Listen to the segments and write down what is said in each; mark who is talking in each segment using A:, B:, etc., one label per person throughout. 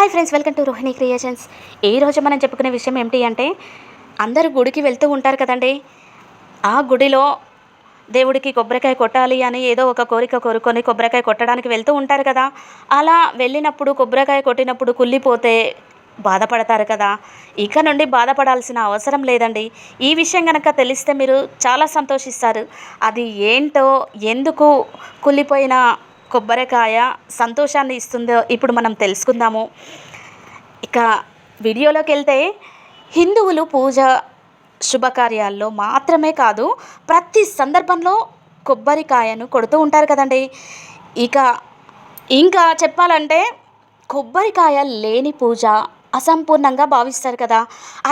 A: Hi friends welcome to Rohini creations. ఈ రోజు మనం చెప్పుకునే విషయం ఏమిటి అంటే అందరూ గుడికి వెళ్తూ ఉంటారు కదండి. ఆ గుడిలో దేవుడికి కొబ్బరికాయ కొట్టాలి అని ఏదో ఒక కోరిక కోరుకొని కొబ్బరికాయ కొట్టడానికి వెళ్తూ ఉంటారు కదా. అలా వెళ్ళినప్పుడు కొబ్బరికాయ కొట్టినప్పుడు కుళ్ళిపోతే బాధపడతారు కదా. ఇక నుండి బాధపడాల్సిన అవసరం లేదండి. ఈ విషయం కనుక తెలిస్తే మీరు చాలా సంతోషిస్తారు. అది ఏంటో ఎందుకు కుళ్ళిపోయిన కొబ్బరికాయ సంతోషాన్ని ఇస్తుందో ఇప్పుడు మనం తెలుసుకుందాము. ఇక వీడియోలోకి వెళ్తే హిందువులు పూజ శుభకార్యాల్లో మాత్రమే కాదు ప్రతి సందర్భంలో కొబ్బరికాయను కొడుతూ ఉంటారు కదండి. ఇక ఇంకా చెప్పాలంటే కొబ్బరికాయ లేని పూజ అసంపూర్ణంగా భావిస్తారు కదా.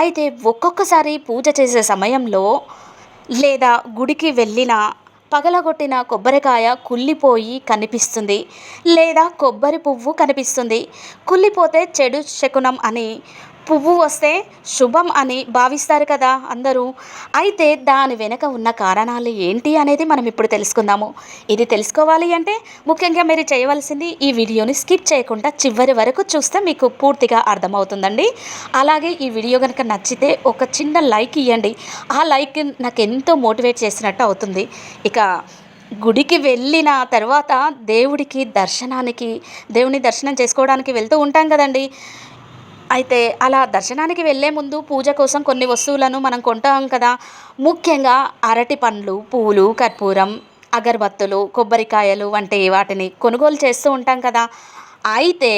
A: అయితే ఒక్కొక్కసారి పూజ చేసే సమయంలో లేదా గుడికి వెళ్ళిన పగలగొట్టిన కొబ్బరికాయ కుళ్ళిపోయి కనిపిస్తుంది. లేదా కొబ్బరి పువ్వు కనిపిస్తుంది. కుళ్ళిపోతే చెడు శకునం అని పువ్వు వస్తే శుభం అని భావిస్తారు కదా అందరూ. అయితే దాని వెనుక ఉన్న కారణాలు ఏంటి అనేది మనం ఇప్పుడు తెలుసుకుందాము. ఇది తెలుసుకోవాలి అంటే ముఖ్యంగా మీరు చేయవలసింది ఈ వీడియోని స్కిప్ చేయకుండా చివరి వరకు చూస్తే మీకు పూర్తిగా అర్థమవుతుందండి. అలాగే ఈ వీడియో కనుక నచ్చితే ఒక చిన్న లైక్ ఇవ్వండి ఆ లైక్ నాకు ఎంతో మోటివేట్ చేసినట్టు అవుతుంది. ఇక గుడికి వెళ్ళిన తర్వాత దేవుడికి దర్శనానికి దేవుని దర్శనం చేసుకోవడానికి వెళ్తూ ఉంటాం కదండి. అయితే అలా దర్శనానికి వెళ్ళే ముందు పూజ కోసం కొన్ని వస్తువులను మనం కొంటాం కదా. ముఖ్యంగా అరటి పండ్లు పూలు కర్పూరం అగరబత్తులు కొబ్బరికాయలు వంటి వాటిని కొనుగోలు చేస్తూ ఉంటాం కదా. అయితే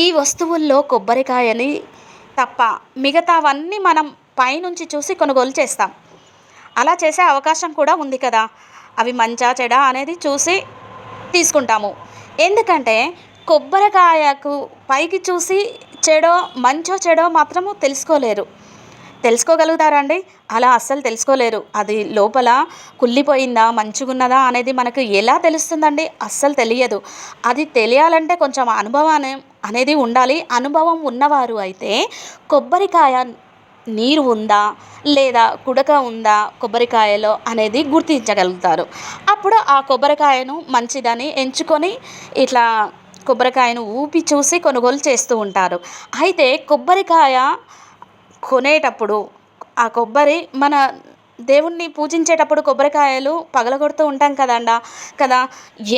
A: ఈ వస్తువుల్లో కొబ్బరికాయని తప్ప మిగతావన్నీ మనం పైనుంచి చూసి కొనుగోలు చేస్తాం. అలా చేసే అవకాశం కూడా ఉంది కదా. అవి మంచా చెడా అనేది చూసి తీసుకుంటాము. ఎందుకంటే కొబ్బరికాయకు పైకి చూసి చెడో మంచో చెడో మాత్రము తెలుసుకోలేరు. తెలుసుకోగలుగుతారండి అలా అస్సలు తెలుసుకోలేరు. అది లోపల కుళ్ళిపోయిందా మంచిగున్నదా అనేది మనకు ఎలా తెలుస్తుందండి? అస్సలు తెలియదు. అది తెలియాలంటే కొంచెం అనుభవాన్ని అనేది ఉండాలి. అనుభవం ఉన్నవారు అయితే కొబ్బరికాయ నీరు ఉందా లేదా కుడక ఉందా కొబ్బరికాయలో అనేది గుర్తించగలుగుతారు. అప్పుడు ఆ కొబ్బరికాయను మంచిదని ఎంచుకొని ఇట్లా కొబ్బరికాయను ఊపి చూసి కొనుగోలు చేస్తూ ఉంటారు. అయితే కొబ్బరికాయ కొనేటప్పుడు ఆ కొబ్బరి మన దేవుణ్ణి పూజించేటప్పుడు కొబ్బరికాయలు పగలగొడుతూ ఉంటాం కదండ కదా?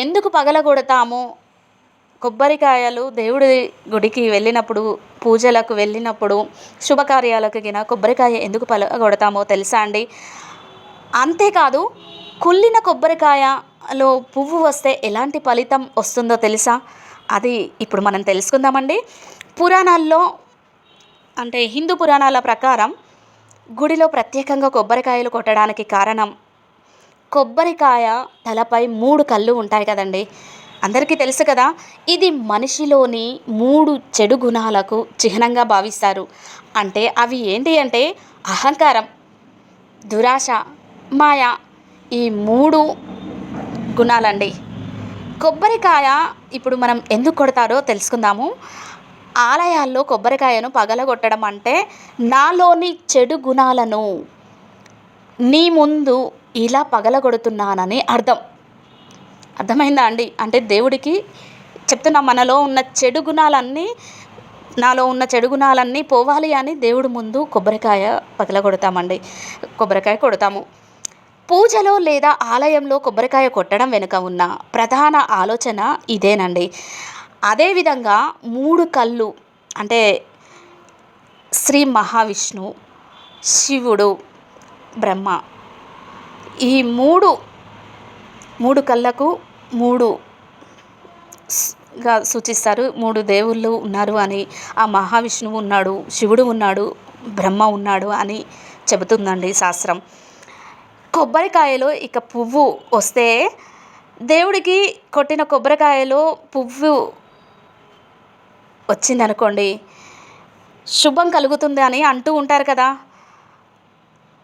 A: ఎందుకు పగలగొడతాము? కొబ్బరికాయలు దేవుడి గుడికి వెళ్ళినప్పుడు పూజలకు వెళ్ళినప్పుడు శుభకార్యాలకు గిన కొబ్బరికాయ ఎందుకు పగలగొడతామో తెలుసా అండి? అంతేకాదు కుళ్ళిన కొబ్బరికాయలో పువ్వు వస్తే ఎలాంటి ఫలితం వస్తుందో తెలుసా? అది ఇప్పుడు మనం తెలుసుకుందామండి. పురాణాల్లో అంటే హిందూ పురాణాల ప్రకారం గుడిలో ప్రత్యేకంగా కొబ్బరికాయలు కొట్టడానికి కారణం కొబ్బరికాయ తలపై మూడు కళ్ళు ఉంటాయి కదండి. అందరికీ తెలుసు కదా ఇది మనిషిలోని మూడు చెడు గుణాలకు చిహ్నంగా భావిస్తారు. అంటే అవి ఏంటి అంటే అహంకారం దురాశ మాయ ఈ మూడు గుణాలండి. కొబ్బరికాయ ఇప్పుడు మనం ఎందుకు కొడతారో తెలుసుకుందాము. ఆలయాల్లో కొబ్బరికాయను పగలగొట్టడం అంటే నాలోని చెడు గుణాలను నీ ముందు ఇలా పగలగొడుతున్నానని అర్థం. అర్థమైందా అండి? అంటే దేవుడికి చెప్తున్నా మనలో ఉన్న చెడు గుణాలన్నీ నాలో ఉన్న చెడు గుణాలన్నీ పోవాలి అని దేవుడి ముందు కొబ్బరికాయ పగలగొడతామండి. కొబ్బరికాయ కొడతాము. పూజలో లేదా ఆలయంలో కొబ్బరికాయ కొట్టడం వెనుక ఉన్న ప్రధాన ఆలోచన ఇదేనండి. అదేవిధంగా మూడు కళ్ళు అంటే శ్రీ మహావిష్ణు శివుడు బ్రహ్మ ఈ మూడు మూడు కళ్ళకు మూడు గా సూచిస్తారు. మూడు దేవుళ్ళు ఉన్నారు అని ఆ మహావిష్ణువు ఉన్నాడు శివుడు ఉన్నాడు బ్రహ్మ ఉన్నాడు అని చెబుతుందండి శాస్త్రం. కొబ్బరికాయలో ఇక పువ్వు వస్తే దేవుడికి కొట్టిన కొబ్బరికాయలో పువ్వు వచ్చిందనుకోండి శుభం కలుగుతుంది అని అంటూ ఉంటారు కదా.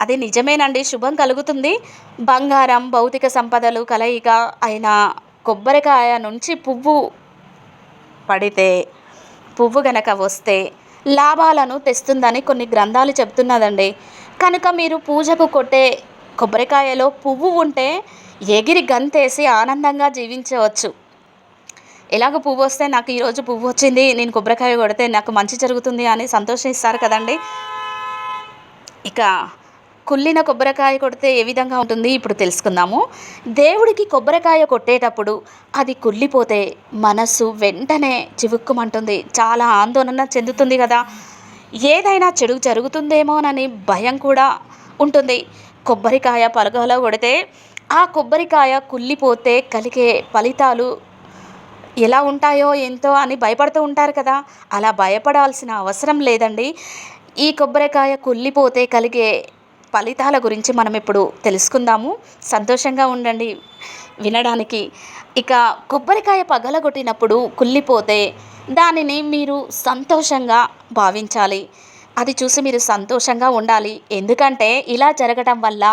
A: అది నిజమేనండి శుభం కలుగుతుంది. బంగారం భౌతిక సంపదలు కలయిక అయిన కొబ్బరికాయ నుంచి పువ్వు పడితే పువ్వు గనక వస్తే లాభాలను తెస్తుందని కొన్ని గ్రంథాలు చెప్తున్నదండి. కనుక మీరు పూజకు కొట్టే కొబ్బరికాయలో పువ్వు ఉంటే ఎగిరి గంతేసి ఆనందంగా జీవించవచ్చు. ఎలాగ పువ్వు వస్తే నాకు ఈరోజు పువ్వు వచ్చింది నేను కొబ్బరికాయ కొడితే నాకు మంచి జరుగుతుంది అని సంతోషిస్తారు కదండి. ఇక కుళ్ళిన కొబ్బరికాయ కొడితే ఏ విధంగా ఉంటుంది ఇప్పుడు తెలుసుకుందాము. దేవుడికి కొబ్బరికాయ కొట్టేటప్పుడు అది కుళ్ళిపోతే మనసు వెంటనే చివుక్కుమంటుంది. చాలా ఆందోళన చెందుతుంది కదా. ఏదైనా చెడు జరుగుతుందేమోనని భయం కూడా ఉంటుంది. కొబ్బరికాయ పలకలో కొడితే ఆ కొబ్బరికాయ కుళ్ళిపోతే కలిగే ఫలితాలు ఎలా ఉంటాయో ఎంతో అని భయపడుతూ ఉంటారు కదా. అలా భయపడాల్సిన అవసరం లేదండి. ఈ కొబ్బరికాయ కుళ్ళిపోతే కలిగే ఫలితాల గురించి మనం ఇప్పుడు తెలుసుకుందాము. సంతోషంగా ఉండండి. వినడానికి. ఇక కొబ్బరికాయ పగలగొట్టినప్పుడు కుళ్ళిపోతే దానిని మీరు సంతోషంగా భావించాలి. అది చూసి మీరు సంతోషంగా ఉండాలి. ఎందుకంటే ఇలా జరగటం వల్ల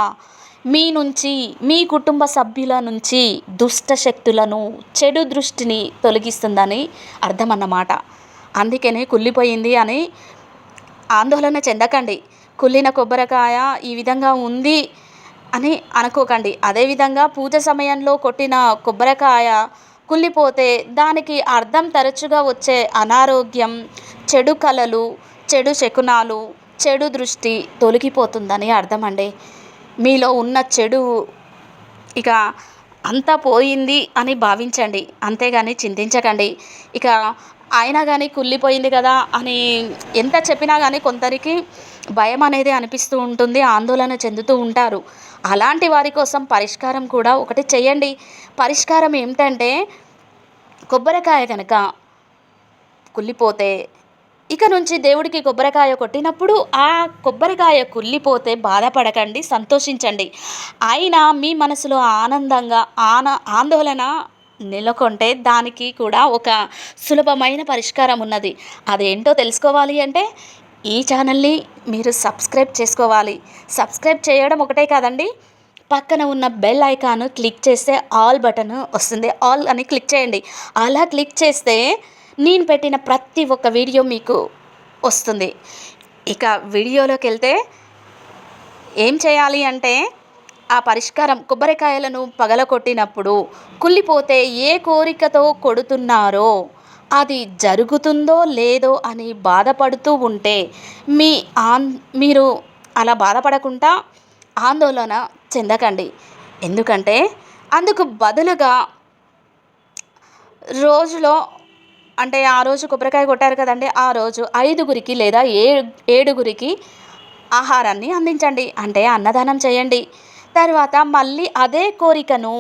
A: మీ నుంచి మీ కుటుంబ సభ్యుల నుంచి దుష్ట శక్తులను చెడు దృష్టిని తొలగిస్తుందని అర్థం అన్నమాట అందుకనే కుళ్ళిపోయింది అని ఆందోళన చెందకండి. కుళ్ళిన కొబ్బరికాయ ఈ విధంగా ఉంది అని అనుకోకండి. అదేవిధంగా పూజ సమయంలో కొట్టిన కొబ్బరికాయ కుళ్ళిపోతే దానికి అర్థం తరచుగా వచ్చే అనారోగ్యం చెడు కలలు చెడు శకునాలు చెడు దృష్టి తొలగిపోతుందని అర్థం అండి మీలో ఉన్న చెడు ఇక అంతా పోయింది అని భావించండి. అంతేగాని చింతించకండి. ఇక అయినా కానీ కుళ్ళిపోయింది కదా అని ఎంత చెప్పినా కానీ కొందరికి భయం అనేది అనిపిస్తూ ఉంటుంది ఆందోళన చెందుతూ ఉంటారు. అలాంటి వారి కోసం పరిష్కారం కూడా ఒకటి చేయండి. పరిష్కారం ఏమిటంటే కొబ్బరికాయ కనుక కుళ్ళిపోతే ఇక నుంచి దేవుడికి కొబ్బరికాయ కొట్టినప్పుడు ఆ కొబ్బరికాయ కుళ్ళిపోతే బాధపడకండి సంతోషించండి. అయినా మీ మనసులో ఆనందంగా ఆన ఆందోళన నెలకొంటే దానికి కూడా ఒక సులభమైన పరిష్కారం ఉన్నది. అదేంటో తెలుసుకోవాలి అంటే ఈ ఛానల్ని మీరు సబ్స్క్రైబ్ చేసుకోవాలి. సబ్స్క్రైబ్ చేయడం ఒకటే కాదండి పక్కన ఉన్న బెల్ ఐకాన్ క్లిక్ చేస్తే ఆల్ బటన్ వస్తుంది. ఆల్ అని క్లిక్ చేయండి. అలా క్లిక్ చేస్తే నేను పెట్టిన ప్రతి ఒక్క వీడియో మీకు వస్తుంది. ఇక వీడియోలోకి వెళ్తే ఏం చేయాలి అంటే ఆ పరిష్కారం కొబ్బరికాయలను పగలకొట్టినప్పుడు కుళ్ళిపోతే ఏ కోరికతో కొడుతున్నారో అది జరుగుతుందో లేదో అని బాధపడుతూ ఉంటే మీ ఆన్ మీరు అలా బాధపడకుండా ఆందోళన చెందకండి. ఎందుకంటే అందుకు బదులుగా రోజులో అంటే ఆ రోజు కొబ్బరికాయ కొట్టారు కదండి ఆ రోజు ఐదుగురికి లేదా ఏ ఏడుగురికి ఆహారాన్ని అందించండి. అంటే అన్నదానం చేయండి. తర్వాత మళ్ళీ అదే కోరికను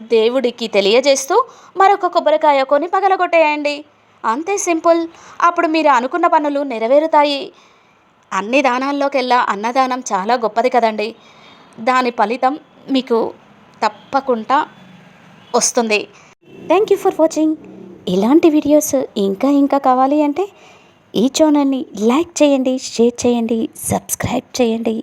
A: దేవుడికి తెలియజేస్తూ మరొక కొబ్బరికాయ కొని పగలగొట్టేయండి. అంతే సింపుల్. అప్పుడు మీరు అనుకున్న పనులు నెరవేరుతాయి. అన్ని దానాల్లోకెల్లా అన్నదానం చాలా గొప్పది కదండి. దాని ఫలితం మీకు తప్పకుండా వస్తుంది. Thank you for watching. ఇలాంటి వీడియోస్ ఇంకా ఇంకా కావాలి అంటే ఈ ఛానల్ని లైక్ చేయండి షేర్ చేయండి సబ్స్క్రైబ్ చేయండి.